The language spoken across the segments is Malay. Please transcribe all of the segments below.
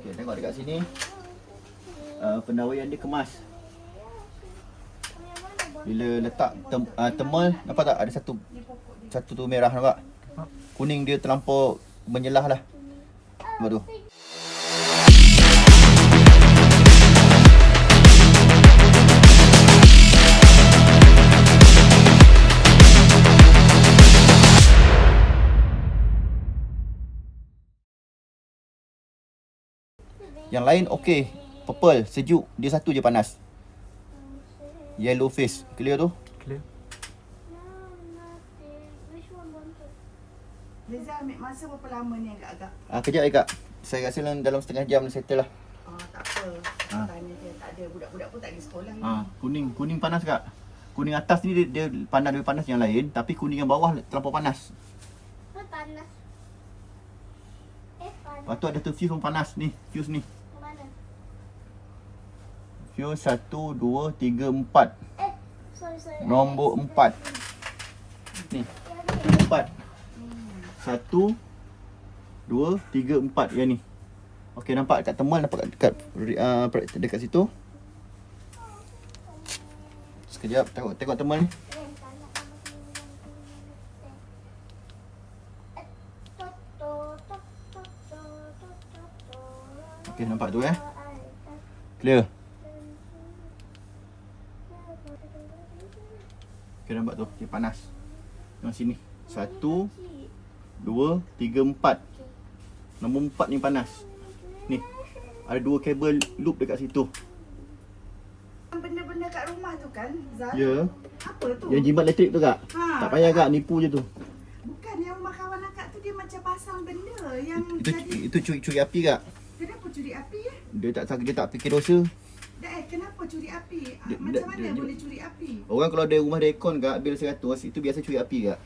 Okay, tengok dekat sini. Uh, pendawaian dia kemas. Bila letak tem, uh, temal, nampak tak ada satu satu tu merah nampak? Kuning dia terlampau menyelah lah. Nampak tu? Yang lain okey. Purple, sejuk. Dia satu je panas. Yellow face. Clear tu? Clear. Reza ambil masa berapa lama ni agak-agak? Ah, kejap je kak. Saya rasa dalam, dalam setengah jam dia settle lah. Oh, tak apa. Ah. Tanya dia tak ada. Budak-budak pun tak pergi sekolah ni. Ah, kuning, kuning panas kak. Kuning atas ni dia, dia panas lebih panas yang lain, tapi kuning yang bawah terlampau panas. panas. Lepas tu ada tu fuse pun panas ni, fuse ni. Mana? Fuse satu, dua, tiga, empat. Eh, sorry, sorry. Nombor empat. Ni, empat. Satu, dua, tiga, empat yang ni. Okey nampak kat temal nampak kat, kat uh, dekat situ. Sekejap tengok tengok temal ni. Okey nampak tu eh. Clear. Okey nampak tu. Okey panas. Tengok sini. Satu, dua, tiga, empat. Nombor empat ni panas. Ni. Ada dua kabel loop dekat situ. Benda-benda kat rumah tu kan, Zal? Ya. Apa tu? Yang jimat elektrik tu kak. Ha. Tak payah kak nipu je tu. Bukan yang rumah kawan akak tu dia macam pasang benda yang Itu jadi... itu curi curi api kak. Kenapa curi api ya? Dia tak dia tak fikir dosa. Dah eh, kenapa curi api? Ah, Dia- macam dia- mana dia- boleh curi api? Orang kalau ada rumah aircon kak bil 100 itu biasa curi api kak.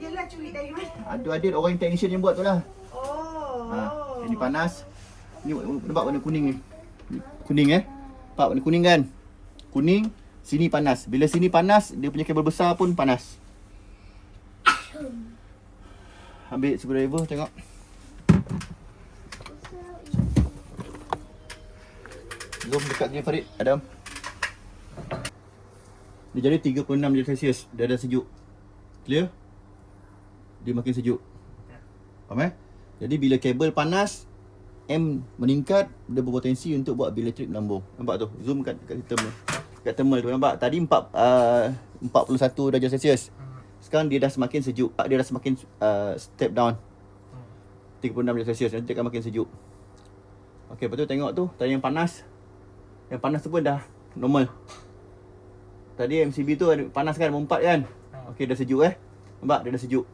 Yalah curi dari mana? Ada ada orang yang technician yang buat tu lah. Oh. Ha, ini panas. Ni nampak warna kuning ni. Ni Kuning eh. Nampak warna kuning kan? Kuning, sini panas. Bila sini panas, dia punya kabel besar pun panas. Ambil screwdriver tengok. Jom dekat ni Farid, Adam. Dia jadi 36 darjah Celsius. Dia dah sejuk. Clear? Dia makin sejuk. Faham eh? Jadi bila kabel panas, M meningkat, dia berpotensi untuk buat bil elektrik melambung. Nampak tu? Zoom kat kat term ni. Kat thermal tu nampak? Tadi 4 uh, 41 darjah Celsius. Sekarang dia dah semakin sejuk. Dia dah semakin uh, step down. 36 darjah Celsius. Nanti akan makin sejuk. Okey, lepas tu tengok tu. Tadi yang panas. Yang panas tu pun dah normal. Tadi MCB tu ada panas kan? Nombor 4 kan? Okey, dah sejuk eh. Nampak? Dia dah sejuk.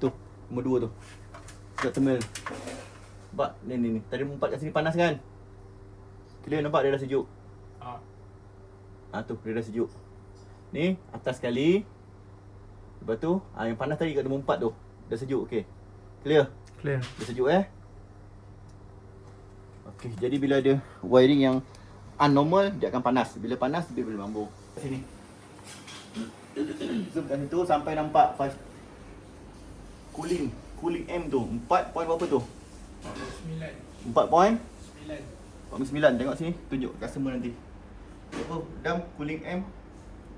Tu, nombor 2 tu. Dekat thermal. Nampak? Ni ni ni. Tadi nombor 4 kat sini panas kan? Clear nampak dia dah sejuk. Ah. Ah tu, dia dah sejuk. Ni, atas sekali. Lepas tu, ah, yang panas tadi kat nombor 4 tu. Dah sejuk, okey. Clear? Clear. Dah sejuk eh? Okey, jadi bila ada wiring yang unnormal, dia akan panas. Bila panas, dia boleh mambung. Kat sini. Zoom kat situ sampai nampak five cooling. Cooling M tu. 4 point berapa tu? 4 point? 49. Tengok sini. Tunjuk customer nanti. Apa? Dam cooling M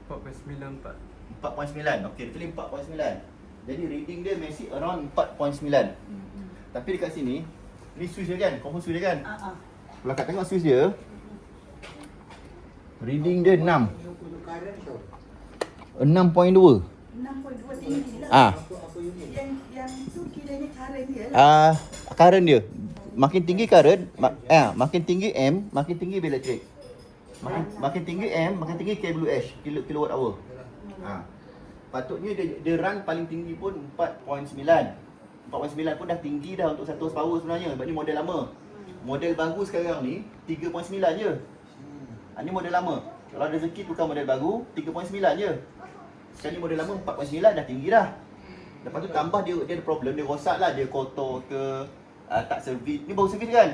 4.94. 4.9. Okey, dia tulis 4.9. Jadi reading dia masih around 4.9. Tapi dekat sini, ni switch dia kan? Confirm switch dia kan? Ah, ah. Kalau kat tengok switch dia, reading dia 6. 6.2. 6.2 tinggi lah. Ah, Yang yang tu kiranya current dia lah. ah current dia. Makin tinggi current, mak, eh, makin tinggi M, makin tinggi bil elektrik. Makin makin tinggi M, makin tinggi kWh, kilo kilowatt hour. Ha. Patutnya dia, dia run paling tinggi pun 4.9. 4.9 pun dah tinggi dah untuk 100 power sebenarnya. Sebab ni model lama. Model baru sekarang ni 3.9 je. Ha, ni model lama. Kalau ada rezeki tukar model baru 3.9 je. Sekali model lama 4.9 dah tinggi dah. Lepas tu tambah dia dia ada problem dia rosak lah dia kotor ke uh, tak servis. Ni baru servis kan?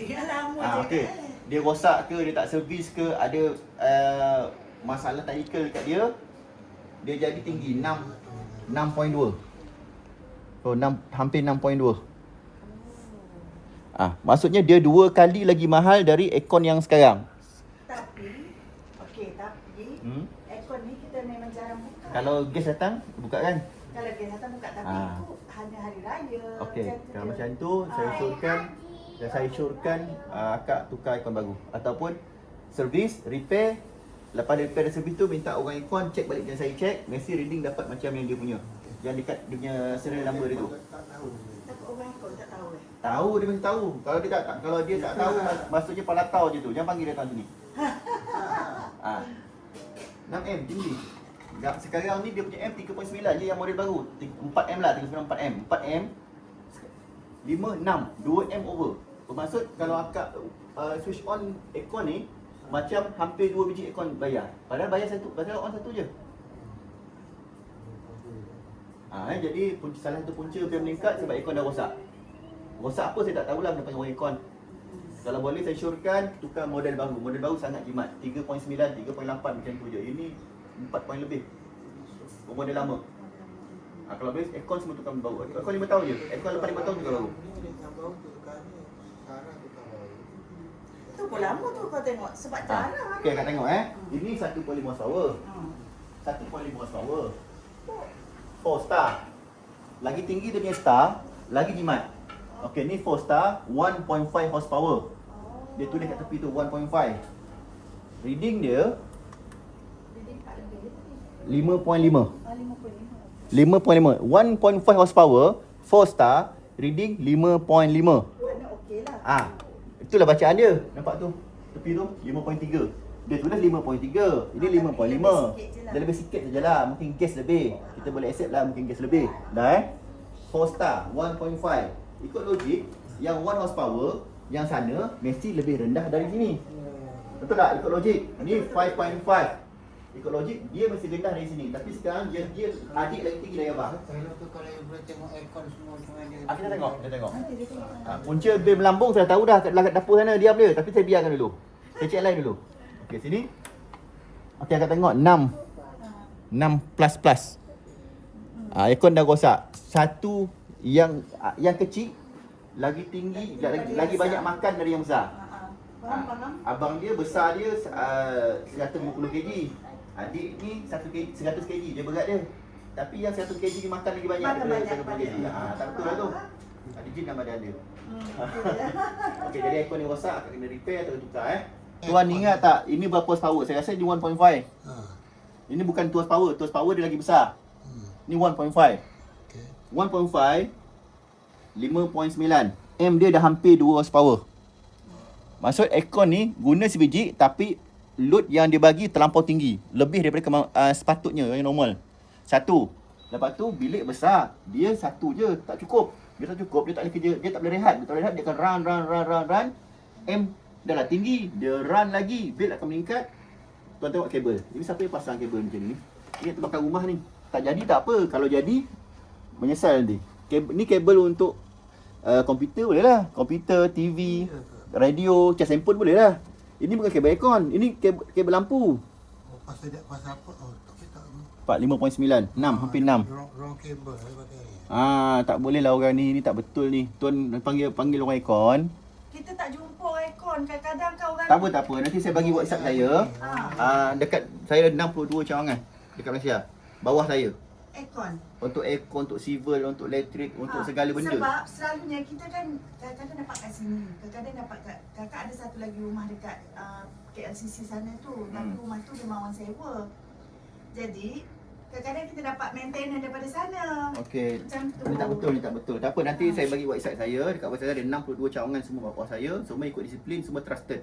Ya lama Ah je okey. kan. Dia rosak ke dia tak servis ke ada uh, masalah technical kat dia. Dia jadi tinggi 6 6.2. Oh 6 hampir 6.2. Ah, maksudnya dia dua kali lagi mahal dari aircon yang sekarang. Tapi, okey tapi Hmm? aircon ni kita memang jarang buka. Kalau gas datang, buka kan? Kalau gas datang buka tapi Ah. itu hanya hari raya. Okey, kalau je. macam tu saya Ah. usulkan dan saya syorkan uh, akak tukar aircon baru ataupun servis, repair Lepas dia repair dan servis tu minta orang aircon check balik dan saya check Mesti reading dapat macam yang dia punya Yang dekat dia punya serial number dia tu orang aircon tak tahu eh. Tahu dia mesti tahu Kalau dia tak kalau dia tak tahu maksudnya palatau je tu Jangan panggil dia datang sini ha. 6M tinggi. Gap sekarang ni dia punya M 3.9 je yang model baru. 4M lah 3.9 4M 4M 5, 6 2M over. Bermaksud kalau akak uh, switch on aircon ni Macam hampir 2 biji aircon bayar. Padahal bayar satu, padahal on satu je. Ha, eh, jadi punca, salah satu punca biar meningkat sebab aircon dah rosak. Rosak apa saya tak tahulah kena panggil orang aircon Kalau boleh saya syorkan tukar model baru. Model baru sangat jimat. 3.9, 3.8 macam tu je. Ini 4 poin lebih. Model lama. Ha, Kalau boleh aircon semua tukar baru. Aircon 5 tahun je. Aircon lepas 5 tahun tukar baru. Tu pun lama tu kau tengok. Sebab ha. jarang. Okay kat tengok eh. Ini 1.5 horsepower Hmm. 1.5 horsepower 4 star. Lagi tinggi dia punya star Lagi jimat Okay ni 4 star 1.5 horsepower. Dia tulis kat tepi tu 1.5 Reading dia Jadi tak lebih. 5.5 Ah, 55. 5.5 1.5 horsepower 4 star Reading 5.5 Mana okey lah. Ah, Itulah bacaan dia. Nampak tu? Tepi tu 5.3 Dia tulis 5.3 Ini Ah, tapi 5.5 lebih sikit je lah. Dia lebih sikit sajalah Mungkin gas lebih. Kita boleh accept lah Mungkin gas lebih. Dah eh? 4 star 1.5 Ikut logik Yang 1 horsepower Yang sana Mesti lebih rendah dari sini Betul tak? Ikut logik Ni 5.5 Ikut logik Dia mesti rendah dari sini Tapi sekarang dia, dia adik lagi tinggi dari abang Kalau tu kalau you boleh tengok aircon semua mana dia. Ah, kita tengok, kita tengok. Ha, punca bil melambung saya tahu dah kat kat dapur sana diam dia tapi saya biarkan dulu. Saya check lain dulu. Okey sini. Okey akan tengok 6. 6 plus plus. Ah aircon dah rosak. Satu yang ah, yang kecil lagi tinggi lagi, lagi banyak makan dari yang besar. Faham, faham. Abang dia besar dia uh, 150 kg. Adik ni 1 kg 100 kg dia berat dia. Tapi yang 100 kg ni makan lagi banyak Makan banyak, 150 kg. Ha, tak betul lah tu. Ada jin dalam badan dia. Okey, jadi aircon ni rosak, akan kena repair atau tukar eh. Tuan ingat tak, ini berapa horsepower? Saya rasa ni 1.5. Ha. Ini bukan 2 horsepower, 2 horsepower dia lagi besar. Hmm. Ni 1.5. Okay. 1.5 5.9 M dia dah hampir 2 horsepower Maksud aircon ni guna sebiji tapi load yang dia bagi terlampau tinggi. Lebih daripada kema- uh, sepatutnya yang normal. Satu. Lepas tu bilik besar. Dia satu je. Tak cukup. Dia tak cukup dia tak boleh kerja. Dia tak boleh rehat. Dia tak boleh rehat dia akan run run run run run. M dah lah tinggi. Dia run lagi. Bil akan meningkat. Tuan tengok kabel. Ini siapa yang pasang kabel macam ni? Ini terbakar rumah ni. Tak jadi tak apa. Kalau jadi Menyesal nanti. Kabel, Ni kabel untuk uh, Komputer boleh lah. Komputer, TV Radio, cas handphone boleh lah. Ini bukan kabel aircon. Ini kabel, kabel lampu. Oh, pasal dia pasal apa? Oh, tak. 4, 5.9 6, hampir 6 Wrong, wrong cable ni. Ah, tak boleh lah orang ni, ni tak betul ni. Tuan panggil panggil orang aircon. Kita tak jumpa aircon. Kadang-kadang kau orang Tak apa, tak apa. Nanti saya bagi WhatsApp saya. Ah, ah, Dekat, saya ada 62 cawangan Dekat Malaysia. Bawah saya aircon. Untuk aircon, untuk civil, untuk elektrik, untuk Ah, segala benda Sebab selalunya kita kan kadang-kadang dapat kat sini. Kadang-kadang dapat kat kakak ada satu lagi rumah dekat uh, KLCC sana tu. Hmm. rumah tu memang orang sewa. Jadi kadang-kadang kita dapat maintenance daripada sana. Okey. Macam tu. Ni tak betul, ni tak betul. Tak apa, nanti saya bagi WhatsApp saya. Dekat WhatsApp saya ada 62 cawangan semua bapa saya. Semua ikut disiplin, semua trusted.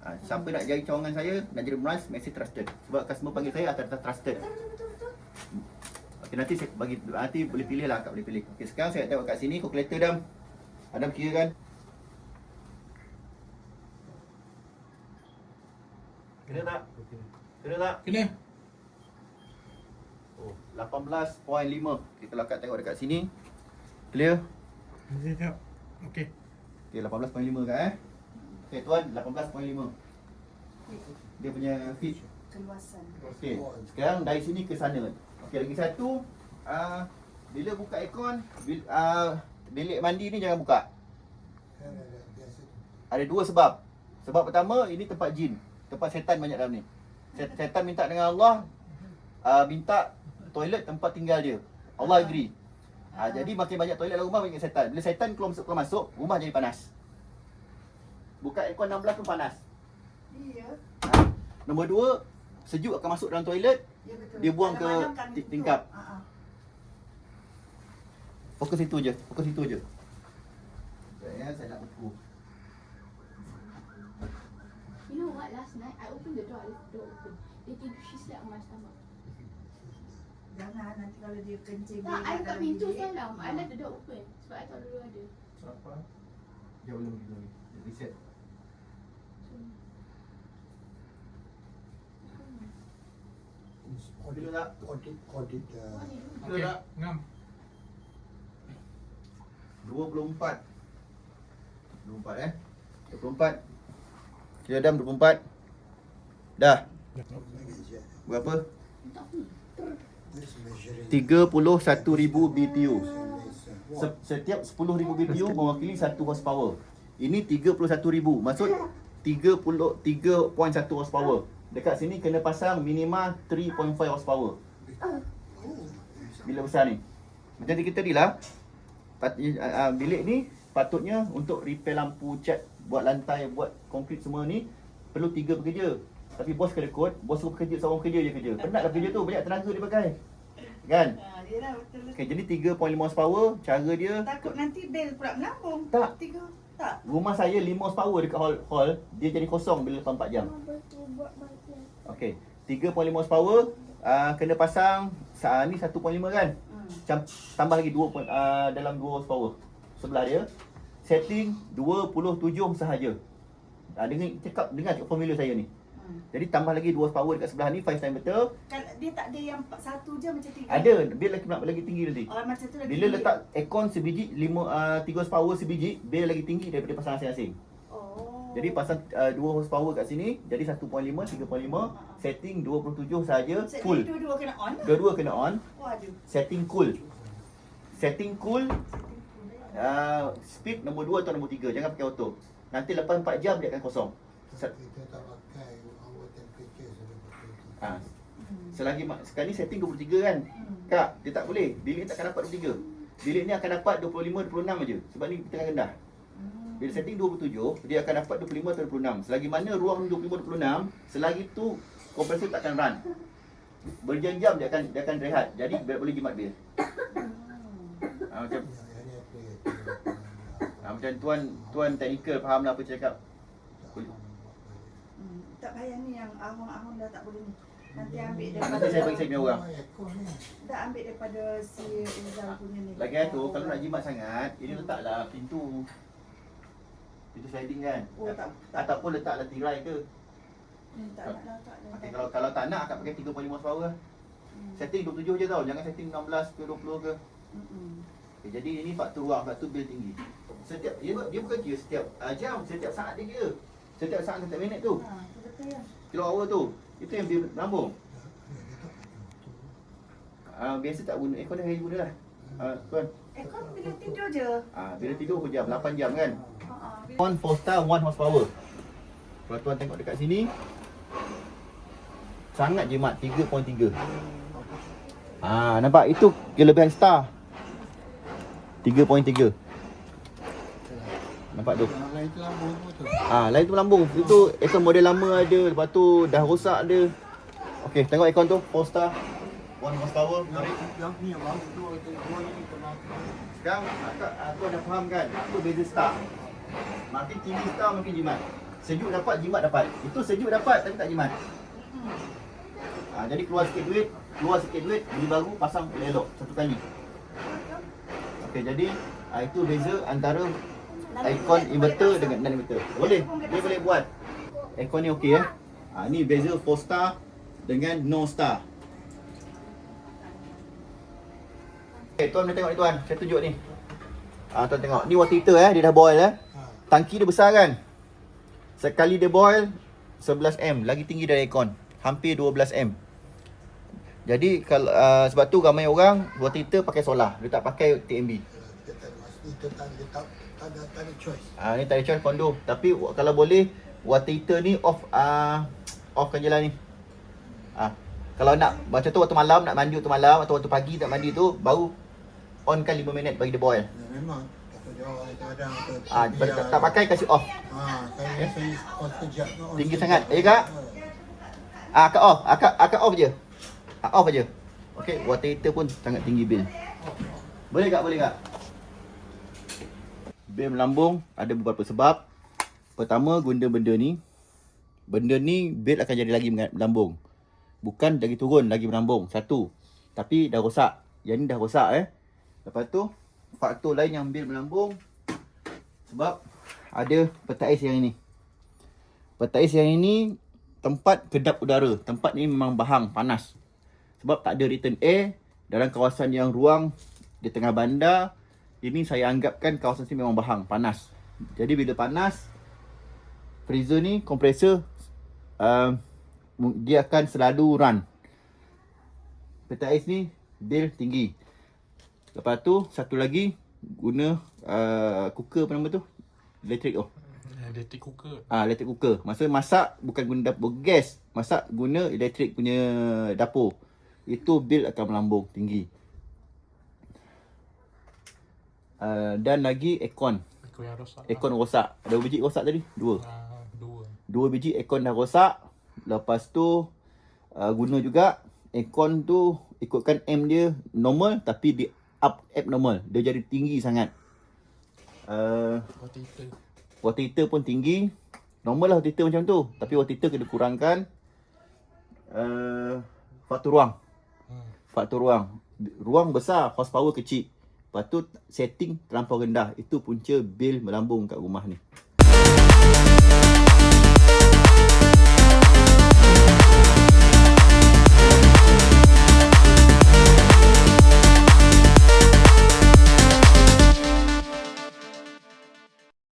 Ha, siapa nak jadi cawangan saya, nak jadi branch, mesti trusted. Sebab customer panggil saya atas trusted. Betul, betul, betul, betul. Okey, nanti saya bagi nanti boleh pilih lah, akak boleh pilih. Okey, sekarang saya nak tengok kat sini kalkulator Dam. Adam kira kan? Kena tak? Kena tak? Kena. Oh, 18.5. Kita kalau akak tengok dekat sini. Clear? Dia tengok. Okey. Okey, 18.5 kan eh? Okey tuan, 18.5. Dia punya feet. Keluasan. Okey. Sekarang dari sini ke sana. Okey, lagi satu. Uh, bila buka aircon, bil, uh, bilik mandi ni jangan buka. Ada dua sebab. Sebab pertama, ini tempat jin. Tempat setan banyak dalam ni. Set- Setan minta dengan Allah, uh, minta toilet tempat tinggal dia. Allah agree. Ha, jadi makin banyak toilet dalam rumah, banyak setan. Bila setan keluar masuk, keluar masuk, rumah jadi panas. Buka aircon 16 pun panas. Iya. Ha. Nombor dua, sejuk akan masuk dalam toilet, Ya betul. Dia buang ke Malam-malam kami ti- tutup. tingkap. Ha. Fokus itu je, fokus itu je. Ya, saya nak buku. You know what? Last night I opened the door. The door open. Dia tidur. She slept on my stomach. Jangan nanti kalau dia kencing Tak, dia I buka dalam pintu semalam. I Ha. left the door open. Sebab I dulu ada. Siapa? Dia belum gitu ni. Reset. Audit, audit. Uh, you do? Okey tak? Ngam. 24 24 eh 24 Kira dam 24 Dah. Berapa? Tak apa. This measuring. 31,000 BTU uh, Se- Setiap 10,000 BTU mewakili 1 horsepower Ini 31,000 Maksud 30 3.1 horsepower Dekat sini kena pasang minimal 3.5 horsepower Bila besar ni Macam kita ni lah pat, uh, Bilik ni patutnya untuk repair lampu, cat, buat lantai, buat konkrit semua ni Perlu tiga pekerja Tapi bos kena kod, bos suruh pekerja, seorang pekerja je kerja Penat lah pekerja tu, banyak tenaga dia pakai Kan? Ha, yelah betul. Okay, jadi 3.5 horsepower, cara dia Takut nanti bel pula melambung. Tak. Tiga. Tak. Rumah saya 5 horsepower dekat hall, hall Dia jadi kosong bila lepas 4 jam Okay, 3.5 horsepower uh, Kena pasang, uh, ni 1.5 kan? Hmm. Macam tambah lagi 2 point, uh, dalam 2 horsepower sebelah dia. Setting 27 sahaja. Uh, dengan cakap dengar cakap formula saya ni. Hmm. Jadi tambah lagi 2 horsepower dekat sebelah ni 5 time betul. Kan dia tak ada yang satu je macam tiga. Ada dia lagi nak lagi tinggi nanti. Oh macam tu lagi. Bila letak aircon sebiji 5 uh, 3 horsepower sebiji, dia lagi tinggi daripada pasang masing-masing. Jadi pasang uh, 2 horsepower kat sini jadi 1.5 3.5 setting 27 sahaja Set full. ni Dua-dua kena on lah. Dua-dua kena on, Waduh. setting cool. Setting cool Uh, speed nombor 2 atau nombor 3 Jangan pakai auto Nanti lepas 4 jam dia akan kosong Kita tak pakai our temperature ha. Selagi ma- Sekarang ni setting 23 kan Kak, dia tak boleh Bilik takkan dapat 23 Bilik ni akan dapat 25-26 aja Sebab ni tengah rendah Bila setting 27 Dia akan dapat 25 atau 26 Selagi mana ruang 25-26 Selagi tu Kompresor takkan run Berjam-jam dia akan dia akan rehat Jadi dia boleh jimat bil ha, Macam ha, Macam tuan Tuan teknikal faham lah apa cakap Hmm. Tak payah ni yang ahong-ahong dah tak boleh ni. Nanti ambil Nanti daripada saya bagi saya punya orang. Dah ambil daripada si Rizal punya ni. Lagi tu kalau nak jimat sangat Ini letaklah pintu Pintu sliding kan Oh, tak- tak. Ataupun letaklah tirai ke Hmm, tak nak lah, tak nak. okay, kalau, kalau tak nak akan pakai 3.5 horsepower lah Hmm. Setting 27 je tau Jangan setting 16 ke 20 ke Mm-mm. okay, Jadi ini faktor ruang Faktor bil tinggi Setiap Dia, dia bukan kira setiap uh, jam Setiap saat dia kira Setiap saat setiap minit tu Ha, tu betul ya. Kilo hour tu Itu yang bil lambung tak uh, Biasa tak guna Aircon dah guna lah uh, Tuan kau bila tidur je. uh, Bila tidur berapa jam 8 jam kan ah. One four star, one horsepower. Kalau tuan tengok dekat sini, sangat jimat 3.3. Ah, nampak itu kelebihan star. 3.3. Nampak tu. Yang lain tu lambung semua tu. Ah, lain tu melambung. Itu aircon model lama ada, lepas tu dah rosak ada. Okey, tengok aircon tu, 4 star. One horsepower. Mari. Yang ni yang baru tu. Sekarang akak aku dah faham kan apa beza star. Makin tinggi star makin jimat. Sejuk dapat, jimat dapat. Itu sejuk dapat tapi tak jimat. Ha, jadi keluar sikit duit, keluar sikit duit, beli baru, pasang elok satu kali. Okey, jadi ha, itu beza antara aircon inverter dengan non inverter. Boleh, dia boleh buat. Aircon ni okey eh. Ha, ni beza 4 star dengan no star. Okay, tuan boleh tengok ni tuan. Saya tunjuk ni. Ah, tuan tengok. Ni water heater eh. Dia dah boil eh. Ha. Tangki dia besar kan? Sekali dia boil 11M. Lagi tinggi dari aircon. Hampir 12M. Jadi kalau uh, sebab tu ramai orang water heater pakai solar. Dia tak pakai TMB. Tak ada choice. Ah ni tak choice kondo. Tapi kalau boleh water heater ni off ah offkan je lah ni. Ah kalau nak macam tu waktu malam nak mandi waktu malam atau waktu pagi nak mandi tu baru onkan 5 minit bagi dia boil. Ya, memang Ah tak, tak, pakai kasih off. Ah, saya saya on sekejap tu. on Tinggi sangat. Eh, Kak? Ah akak off, akak akak off je. Ah, off aje. Okey, water heater pun sangat tinggi bil. Boleh tak? Boleh tak? Bil melambung ada beberapa sebab. Pertama guna benda ni. Benda ni bil akan jadi lagi melambung. Bukan lagi turun, lagi melambung. Satu. Tapi dah rosak. Yang ni dah rosak eh. Lepas tu faktor lain yang bil melambung sebab ada peta ais yang ini. Peta ais yang ini tempat kedap udara. Tempat ni memang bahang, panas. Sebab tak ada return air dalam kawasan yang ruang di tengah bandar. Ini saya anggapkan kawasan sini memang bahang, panas. Jadi bila panas, freezer ni, kompresor, uh, dia akan selalu run. Peta ais ni, bil tinggi. Lepas tu, satu lagi, guna uh, cooker apa nama tu? Elektrik tu. Electric cooker. Ah, electric cooker. Masa masak bukan guna dapur gas, masak guna elektrik punya dapur. Itu bil akan melambung tinggi. Uh, dan lagi aircon. Aku yang rosak. Aircon rosak. Ada biji rosak tadi? Dua. Ah, dua. Dua biji aircon dah rosak. Lepas tu uh, guna juga aircon tu ikutkan M dia normal tapi di up abnormal. Dia jadi tinggi sangat. Uh, Water heater. water heater pun tinggi. Normal lah water heater macam tu. Tapi water heater kena kurangkan uh, faktor ruang. Hmm. Faktor ruang. Ruang besar, horsepower kecil. Lepas tu setting terlampau rendah. Itu punca bil melambung kat rumah ni.